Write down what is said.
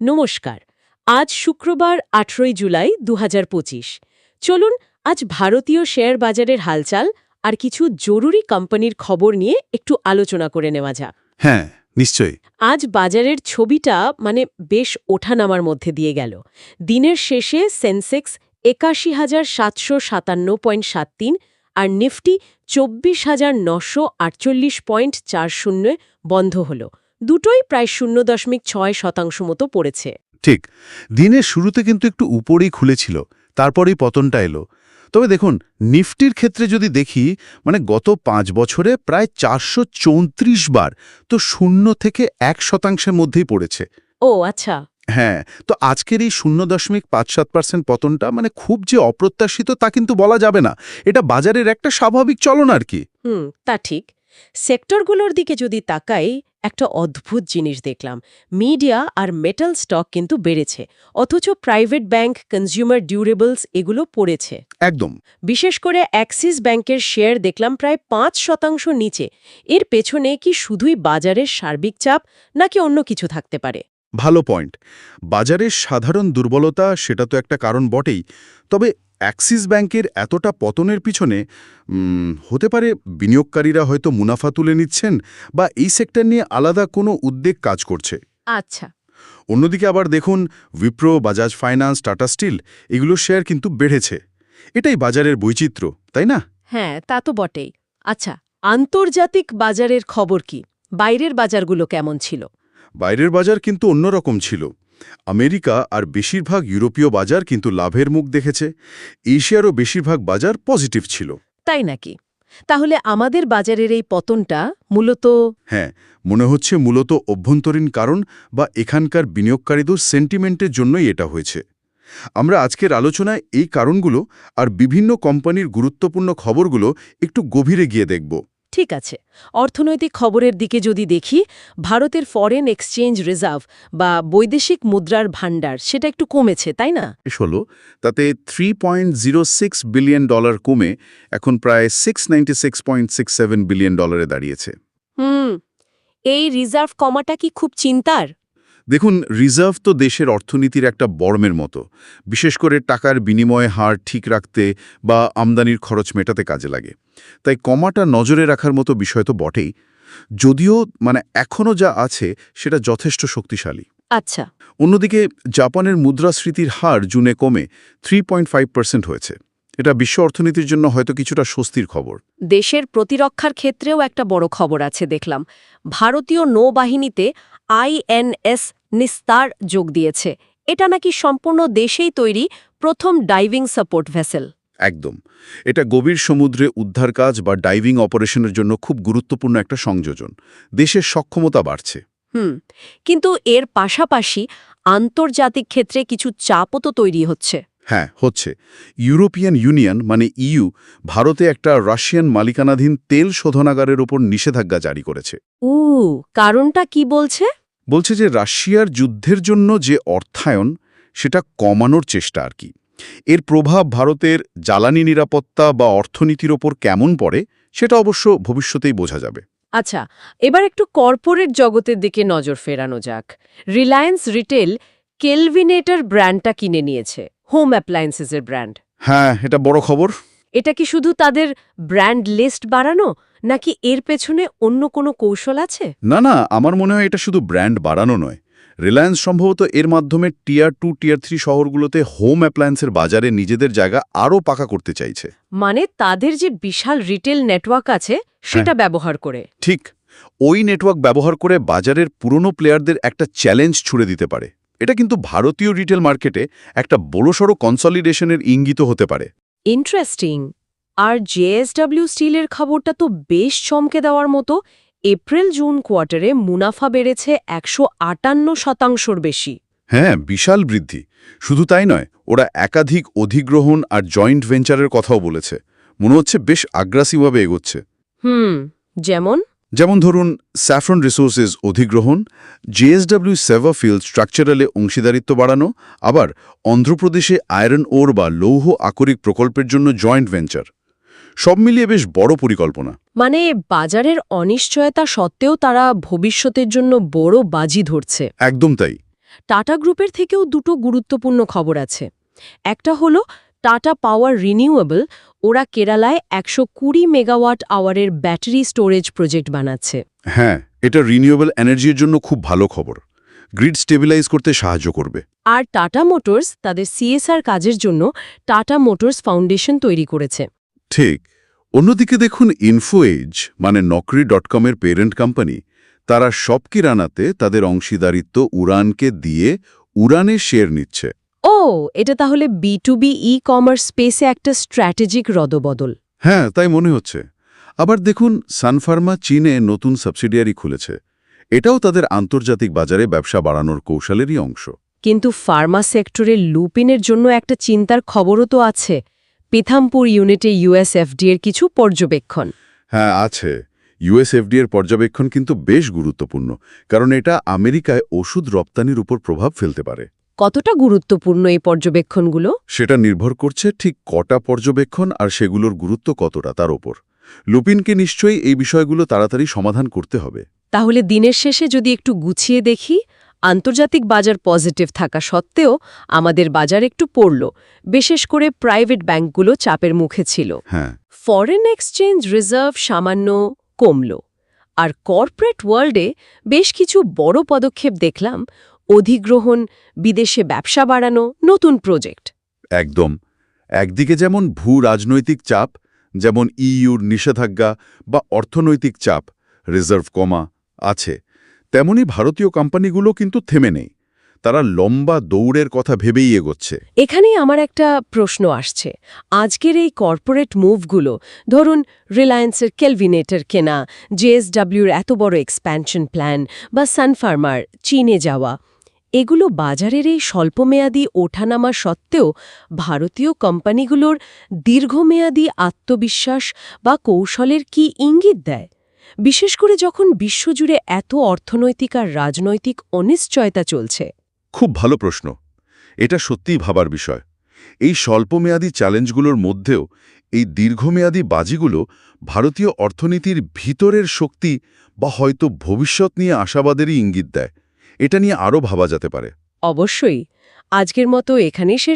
নমস্কার। আজ শুক্রবার আঠেরোই জুলাই দু হাজার পঁচিশ। চলুন আজ ভারতীয় শেয়ার বাজারের হালচাল আর কিছু জরুরি কোম্পানির খবর নিয়ে একটু আলোচনা করে নেওয়া যাক। হ্যাঁ নিশ্চয়ই। আজ বাজারের ছবিটা মানে বেশ ওঠানামার মধ্যে দিয়ে গেল। দিনের শেষে সেন্সেক্স একাশি হাজার সাতশো সাতান্ন পয়েন্ট সাত তিন আর নিফটি চব্বিশ হাজার নশো আটচল্লিশ পয়েন্ট চার শূন্য বন্ধ হল। দুটোই প্রায় শূন্য দশমিক ছয় শতাংশ মতো পড়েছে। ঠিক দিনের শুরুতে কিন্তু একটু উপরেই খুলেছিল তারপরেই পতনটা এলো। তবে দেখুন নিফটির ক্ষেত্রে যদি দেখি মানে গত পাঁচ বছরে প্রায় চারশো চৌত্রিশ বার তো শূন্য থেকে এক শতাংশের মধ্যেই পড়েছে। ও আচ্ছা। হ্যাঁ তো আজকের এই শূন্য দশমিক পাঁচ সাত পার্সেন্ট পতনটা মানে খুব যে অপ্রত্যাশিত তা কিন্তু বলা যাবে না। এটা বাজারের একটা স্বাভাবিক চলন আর কি। হুম তা ঠিক। সেক্টরগুলোর দিকে যদি তাকাই একটা অদ্ভুত জিনিস দেখলাম। মিডিয়া আর মেটাল স্টক কিন্তু বেড়েছে অথচ প্রাইভেট ব্যাংক কনজিউমার ডিউরেবলস এগুলো পড়েছে। একদম। বিশেষ করে অ্যাক্সিস ব্যাংকের শেয়ার দেখলাম প্রায় পাঁচ শতাংশ নিচে। এর পেছনে কি শুধুই বাজারের সার্বিক চাপ নাকি অন্য কিছু থাকতে পারে? ভালো পয়েন্ট। বাজারের সাধারণ দুর্বলতা সেটা তো একটা কারণ বটেই তবে অ্যাক্সিস ব্যাংকের এতটা পতনের পিছনে হতে পারে বিনিয়োগকারীরা হয়তো মুনাফা তুলে নিচ্ছেন বা এই সেক্টর নিয়ে আলাদা কোনো উদ্বেগ কাজ করছে। আচ্ছা। অন্যদিকে আবার দেখুন Wipro Bajaj finance Tata steel এগুলোর শেয়ার কিন্তু বেড়েছে। এটাই বাজারের বৈচিত্র্য তাই না? হ্যাঁ তা তো বটেই। আচ্ছা আন্তর্জাতিক বাজারের খবর কি? বাইরের বাজারগুলো কেমন ছিল? বাইরের বাজার কিন্তু অন্যরকম ছিল। আমেরিকা আর বেশিরভাগ ইউরোপীয় বাজার কিন্তু লাভের মুখ দেখেছে। এশিয়ারও বেশিরভাগ বাজার পজিটিভ ছিল। তাই নাকি? তাহলে আমাদের বাজারের এই পতনটা মূলত হ্যাঁ মনে হচ্ছে মূলত অভ্যন্তরীণ কারণ বা এখানকার বিনিয়োগকারীদের সেন্টিমেন্টের জন্যই এটা হয়েছে। আমরা আজকের আলোচনায় এই কারণগুলো আর বিভিন্ন কোম্পানির গুরুত্বপূর্ণ খবরগুলো একটু গভীরে গিয়ে দেখব। ঠিক আছে। অর্থনৈতিক খবরের দিকে যদি দেখি ভারতের ফরেন এক্সচেঞ্জ রিজার্ভ বা বৈদেশিক মুদ্রার ভাণ্ডার সেটা একটু কমেছে তাই না? ষোলো তাতে three point zero six billion dollar কমে এখন প্রায় six ninety six point six seven billion ডলারে দাঁড়িয়েছে। হুম এই রিজার্ভ কমাটা কি খুব চিন্তার? দেখুন রিজার্ভ তো দেশের অর্থনীতির একটা বর্মের মতো। বিশেষ করে টাকার বিনিময় হার ঠিক রাখতে বা আমদানির খরচ মেটাতে কাজে লাগে। তাই কমাটা নজরে রাখার মতো বিষয় তো বটেই। যদিও মানে এখনও যা আছে সেটা যথেষ্ট শক্তিশালী। আচ্ছা। অন্যদিকে জাপানের মুদ্রাস্ফীতির হার জুনে কমে থ্রি পয়েন্ট হয়েছে। এটা বিশ্ব অর্থনীতির জন্য হয়তো কিছুটা স্বস্তির খবর। দেশের প্রতিরক্ষার ক্ষেত্রেও একটা বড় খবর আছে দেখলাম। ভারতীয় নৌবাহিনীতে আইএনএস নিস্তার যোগ দিয়েছে। এটা নাকি সম্পূর্ণ দেশেই তৈরি প্রথম ডাইভিং সাপোর্ট ভেসেল। একদম। এটা গভীর সমুদ্রে উদ্ধার কাজ বা ডাইভিং অপারেশনের জন্য খুব গুরুত্বপূর্ণ একটা সংযোজন। দেশের সক্ষমতা বাড়ছে। হুম কিন্তু এর পাশাপাশি আন্তর্জাতিক ক্ষেত্রে কিছু চাপও তো তৈরি হচ্ছে। হ্যাঁ হচ্ছে। ইউরোপিয়ান ইউনিয়ন মানে ইইউ ভারতে একটা রাশিয়ান মালিকানাধীন তেল শোধনাগারের ওপর নিষেধাজ্ঞা জারি করেছে। উ কারণটা কি বলছে? বলছে যে রাশিয়ার যুদ্ধের জন্য যে অর্থায়ন সেটা কমানোর চেষ্টা আর কি। এর প্রভাব ভারতের জ্বালানি নিরাপত্তা বা অর্থনীতির ওপর কেমন পড়ে সেটা অবশ্য ভবিষ্যতেই বোঝা যাবে। আচ্ছা এবার একটু কর্পোরেট জগতের দিকে নজর ফেরানো যাক। রিলায়েন্স রিটেল কেলভিনেটার ব্র্যান্ডটা কিনে নিয়েছে হোম অ্যাপ্লায়েন্সেসের ব্র্যান্ড। হ্যাঁ এটা বড় খবর। এটা কি শুধু তাদের ব্র্যান্ড লিস্ট বাড়ানো নাকি এর পেছনে অন্য কোনো কৌশল আছে? না না আমার মনে হয় এটা শুধু ব্র্যান্ড বাড়ানো নয়। রিলায়েন্স সম্ভবত এর মাধ্যমে টিয়ার টু টিয়ার থ্রি শহরগুলোতে হোম অ্যাপ্লায়েন্সের বাজারে নিজেদের জায়গা আরও পাকা করতে চাইছে। মানে তাদের যে বিশাল রিটেল নেটওয়ার্ক আছে সেটা ব্যবহার করে। ঠিক ওই নেটওয়ার্ক ব্যবহার করে বাজারের পুরনো প্লেয়ারদের একটা চ্যালেঞ্জ ছুড়ে দিতে পারে। এটা কিন্তু ভারতীয় রিটেল মার্কেটে একটা বড়সড় কনসলিডেশনের ইঙ্গিত হতে পারে। ইন্টারেস্টিং। আর জেএসডব্লিউ স্টিলের খবরটা তো বেশ চমকে দেওয়ার মতো এপ্রিল জুন কোয়ার্টারে মুনাফা বেড়েছে একশো আটান্ন শতাংশর বেশি। হ্যাঁ বিশাল বৃদ্ধি। শুধু তাই নয় ওরা একাধিক অধিগ্রহণ আর জয়েন্ট ভেঞ্চারের কথাও বলেছে। মনে হচ্ছে বেশ আগ্রাসীভাবে এগোচ্ছে। হুম যেমন? যেমন ধরুন স্যাফরন রিসোর্সেস অধিগ্রহণ জেএসডব্লিউ সেভাফিল্ড স্ট্রাকচারালে অংশীদারিত্ব বাড়ানো আবার অন্ধ্রপ্রদেশে আয়রন ওর বা লৌহ আকরিক প্রকল্পের জন্য জয়েন্ট ভেঞ্চার। সব মিলিয়ে বেশ বড় পরিকল্পনা। মানে বাজারের অনিশ্চয়তা সত্ত্বেও তারা ভবিষ্যতের জন্য বড় বাজি ধরছে। একদম তাই। টাটা গ্রুপের থেকেও দুটো গুরুত্বপূর্ণ খবর আছে। একটা হলো টাটা পাওয়ার রিনিউয়েবল ওরা কেরালায় একশো কুড়ি মেগাওয়াট আওয়ারের ব্যাটারি স্টোরেজ প্রজেক্ট বানাচ্ছে। হ্যাঁ এটা রিনিউয়েবল এনার্জির জন্য খুব ভালো খবর। গ্রিড স্টেবিলাইজ করতে সাহায্য করবে। আর টাটা মোটরস তাদের সিএসআর কাজের জন্য টাটা মোটরস ফাউন্ডেশন তৈরি করেছে। ঠিক। অন্যদিকে দেখুন ইনফোএজ মানে নকরি ডট কমের পেরেন্ট কোম্পানি তারা সব কিরানাতে তাদের অংশীদারিত্ব উড়ানকে দিয়ে উড়ানে শেয়ার নিচ্ছে। ও এটা তাহলে B to B e commerce স্পেসে একটা স্ট্র্যাটেজিক রদবদল। হ্যাঁ তাই মনে হচ্ছে। আবার দেখুন সানফার্মা চীনে নতুন সাবসিডিয়ারি খুলেছে। এটাও তাদের আন্তর্জাতিক বাজারে ব্যবসা বাড়ানোর কৌশলেরই অংশ। কিন্তু ফার্মা সেক্টরের লুপিনের জন্য একটা চিন্তার খবরও তো আছে। পিথামপুর ইউনিটে ইউএসএফডি এর কিছু পর্যবেক্ষণ। হ্যাঁ আছে। ইউএসএফডি এর পর্যবেক্ষণ কিন্তু বেশ গুরুত্বপূর্ণ কারণ এটা আমেরিকায় ওষুধ রপ্তানির উপর প্রভাব ফেলতে পারে। কতটা গুরুত্বপূর্ণ এই পর্যবেক্ষণগুলো? সেটা নির্ভর করছে ঠিক কটা পর্যবেক্ষণ আর সেগুলোর গুরুত্ব কতটা তার ওপর লুপিনকে নিশ্চয়ই এই বিষয়গুলো তাড়াতাড়ি সমাধান করতে হবে। তাহলে দিনের শেষে যদি একটু গুছিয়ে দেখি আন্তর্জাতিক বাজার পজিটিভ থাকা সত্ত্বেও আমাদের বাজার একটু পড়ল বিশেষ করে প্রাইভেট ব্যাংকগুলো চাপের মুখে ছিল। হ্যাঁ। ফরেন এক্সচেঞ্জ রিজার্ভ সামান্য কমল। আর কর্পোরেট ওয়ার্ল্ডে বেশ কিছু বড় পদক্ষেপ দেখলাম অধিগ্রহণ বিদেশে ব্যবসা বাড়ানো নতুন প্রজেক্ট। একদম। একদিকে যেমন ভূ রাজনৈতিক চাপ যেমন ইইউর নিষেধাজ্ঞা বা অর্থনৈতিক চাপ রিজার্ভ কমা আছে। তেমনি ভারতীয় কোম্পানিগুলো কিন্তু থেমে নেই। তারা লম্বা দৌড়ের কথা ভেবেই এগোচ্ছে। এখানেই আমার একটা প্রশ্ন আসছে। আজকের এই কর্পোরেট মুভগুলো, ধরুন রিলায়েন্সের কেলভিনেটর কেনা জেএসডব্লিউর এত বড় এক্সপ্যানশন প্ল্যান বা সানফার্মার, চীনে যাওয়া, এগুলো বাজারের এই স্বল্পমেয়াদী ওঠানামা সত্ত্বেও ভারতীয় কোম্পানিগুলোর দীর্ঘমেয়াদী আত্মবিশ্বাস বা কৌশলের কি ইঙ্গিত দেয়? বিশেষ করে যখন বিশ্বজুড়ে এত অর্থনৈতিক আর রাজনৈতিক অনিশ্চয়তা চলছে। খুব ভালো প্রশ্ন। এটা সত্যিই ভাবার বিষয়। এই স্বল্পমেয়াদী চ্যালেঞ্জগুলোর মধ্যেও এই দীর্ঘমেয়াদী বাজিগুলো ভারতীয় অর্থনীতির ভিতরের শক্তি বা হয়তো ভবিষ্যৎ নিয়ে আশাবাদেরই ইঙ্গিত দেয়। এটা নিয়ে আরও ভাবা যেতে পারে। অবশ্যই। আজকের মতো এখানেই শেষ